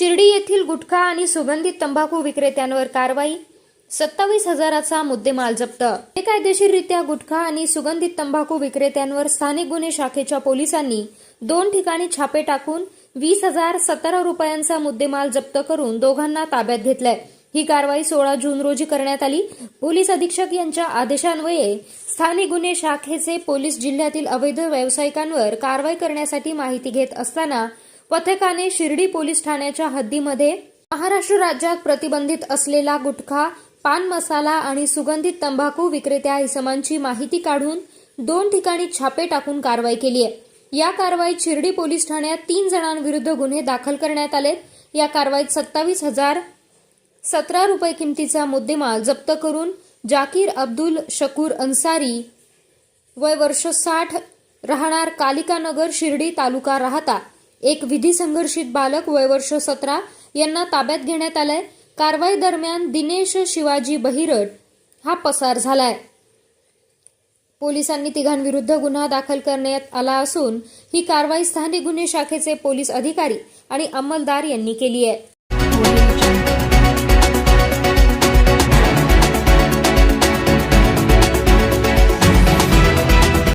शिर्डी येथील गुटखा आणि सुगंधित तंबाखू विक्रेत्यांवर कारवाई सत्तावीस हजाराचा मुद्देमाल जप्त. बेकायदेशीररित्या गुटखा आणि सुगंधित तंबाखू विक्रेत्यांवर स्थानिक गुन्हे शाखेच्या पोलिसांनी दोन ठिकाणी छापे टाकून वीस हजार सतरा रुपयांचा मुद्देमाल जप्त करून दोघांना ताब्यात घेतलाय. ही कारवाई सोळा जून रोजी करण्यात आली. पोलीस अधीक्षक यांच्या आदेशान्वये स्थानिक गुन्हे शाखेचे पोलीस जिल्ह्यातील अवैध व्यावसायिकांवर कारवाई करण्यासाठी माहिती घेत असताना पथकाने शिर्डी पोलीस ठाण्याच्या हद्दीमध्ये महाराष्ट्र राज्यात प्रतिबंधित असलेला गुटखा पान मसाला आणि सुगंधित तंबाखू विक्रेत्या इसमांची माहिती काढून दोन ठिकाणी छापे टाकून कारवाई केली आहे. या कारवाईत शिर्डी पोलीस ठाण्यात तीन जणांविरुद्ध गुन्हे दाखल करण्यात आले या कारवाईत सत्तावीस हजार सतरा रुपये किमतीचा मुद्देमाल जप्त करून जाकीर अब्दुल शकूर अन्सारी वय वर्ष साठ राहणार कालिकानगर शिर्डी तालुका राहता. एक विधी संघर्षित बालक वय वर्ष सतरा यांना ताब्यात घेण्यात आलंय. कारवाई दरम्यान दिनेश शिवाजी बहिरट हा पसार झालाय. पोलिसांनी तिघांविरुद्ध गुन्हा दाखल करण्यात आला असून ही कारवाई स्थानिक गुन्हे शाखेचे पोलीस अधिकारी आणि अंमलदार यांनी केली आहे.